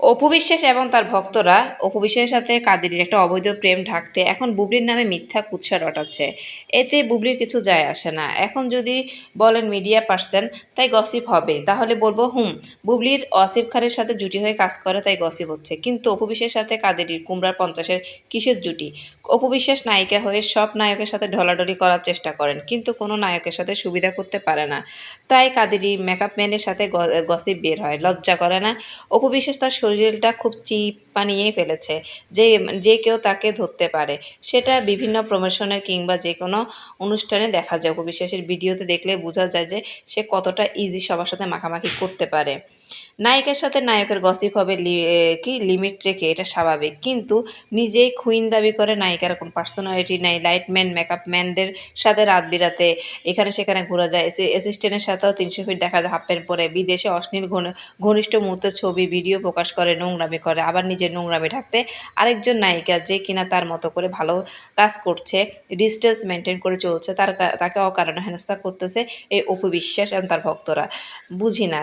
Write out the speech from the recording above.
অপু বিশ্বাস এবং তার ভক্তরা অপু বিশ্বাসের সাথে কাদেরের একটা অবৈধ প্রেম ঢাকতে এখন বুবলির নামে মিথ্যা কুৎসা রটাচ্ছে। এতে বুবলির কিছু যায় আসে না। এখন যদি বলেন মিডিয়া পার্সন তাই গসিপ হবে। তাহলে বলব, হুম, বুবলির অসিফ খানের সাথে জুটি হয়ে কাজ করে, তাই গসিপ হচ্ছে। কিন্তু অপু বিশ্বাসের সাথে কাদেরির কুমড়ার পঞ্চাশের কিসের জুটি? অপু বিশ্বাস নায়িকা হয়ে সব নায়কের সাথে ঢলাঢলি করার চেষ্টা করেন, কিন্তু কোনো নায়কের সাথে সুবিধা করতে পারে না। তাই কাদেরি মেকআপ ম্যানের সাথে গসিপ বের হয়, লজ্জা করে না। অপু বিশ্বাস তার শরীরটা খুব চিপ বানিয়ে ফেলেছে, যে যে কেউ তাকে ধরতে পারে। সেটা বিভিন্ন প্রমোশনের কিংবা যে কোনো অনুষ্ঠানে দেখা যায়। বিশ্বাসের ভিডিওতে দেখলে বোঝা যায় যে সে কতটা ইজি সবার সাথে মাখামাখি করতে পারে। নায়িকার সাথে নায়কের গসিপ হবে কি? লিমিট রেখে, এটা স্বাভাবিক। কিন্তু নিজেই খুইন দাবি করে নায়িকার কোনো পার্সোনালিটি নাই। লাইটম্যান মেকআপ ম্যানদের সাথে রাত বিরাতে এখানে সেখানে ঘোরা যায়। অ্যাসিস্ট্যান্টের সাথেও তিনশো ফিট দেখা যায়। হাফ প্যান্ট পরে বিদেশে অশ্লীল ঘনিষ্ঠ মুহূর্তের ছবি ভিডিও প্রকাশ করে, নোংরামি করে, আবার নিজের নোংরামি ঢাকতে আরেকজন নায়িকা যে কিনা তার মতো করে ভালো কাজ করছে, ডিস্টেন্স মেনটেন করে চলছে, তার তাকে অকারণে হেনস্থা করতেছে এই অপবিশ্বাস এবং তার ভক্তরা। বুঝি না।